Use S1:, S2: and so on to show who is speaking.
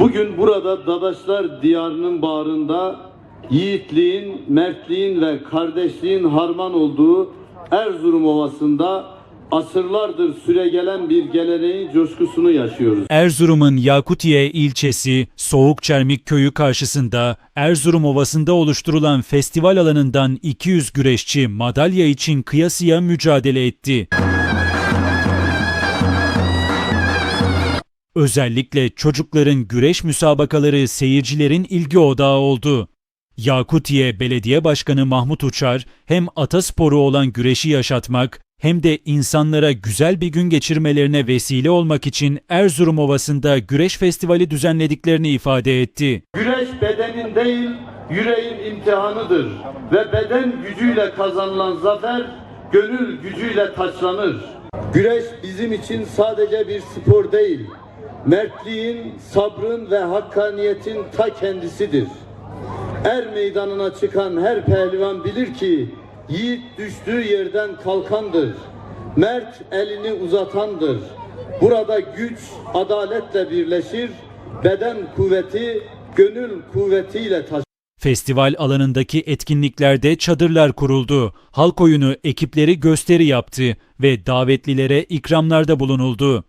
S1: Bugün burada Dadaşlar diyarının bağrında yiğitliğin, mertliğin ve kardeşliğin harman olduğu Erzurum Ovası'nda asırlardır süregelen bir geleneğin coşkusunu yaşıyoruz.
S2: Erzurum'un Yakutiye ilçesi Soğukçermik köyü karşısında Erzurum Ovası'nda oluşturulan festival alanından 200 güreşçi madalya için kıyasıya mücadele etti. Özellikle çocukların güreş müsabakaları seyircilerin ilgi odağı oldu. Yakutiye Belediye Başkanı Mahmut Uçar hem atasporu olan güreşi yaşatmak hem de insanlara güzel bir gün geçirmelerine vesile olmak için Erzurum Ovası'nda güreş festivali düzenlediklerini ifade etti.
S1: Güreş bedenin değil, yüreğin imtihanıdır ve beden gücüyle kazanılan zafer gönül gücüyle taçlanır. Güreş bizim için sadece bir spor değil, mertliğin, sabrın ve hakkaniyetin ta kendisidir. Er meydanına çıkan her pehlivan bilir ki yiğit düştüğü yerden kalkandır. Mert elini uzatandır. Burada güç adaletle birleşir, beden kuvveti gönül kuvvetiyle taşır.
S2: Festival alanındaki etkinliklerde çadırlar kuruldu. Halk oyunu ekipleri gösteri yaptı ve davetlilere ikramlarda bulunuldu.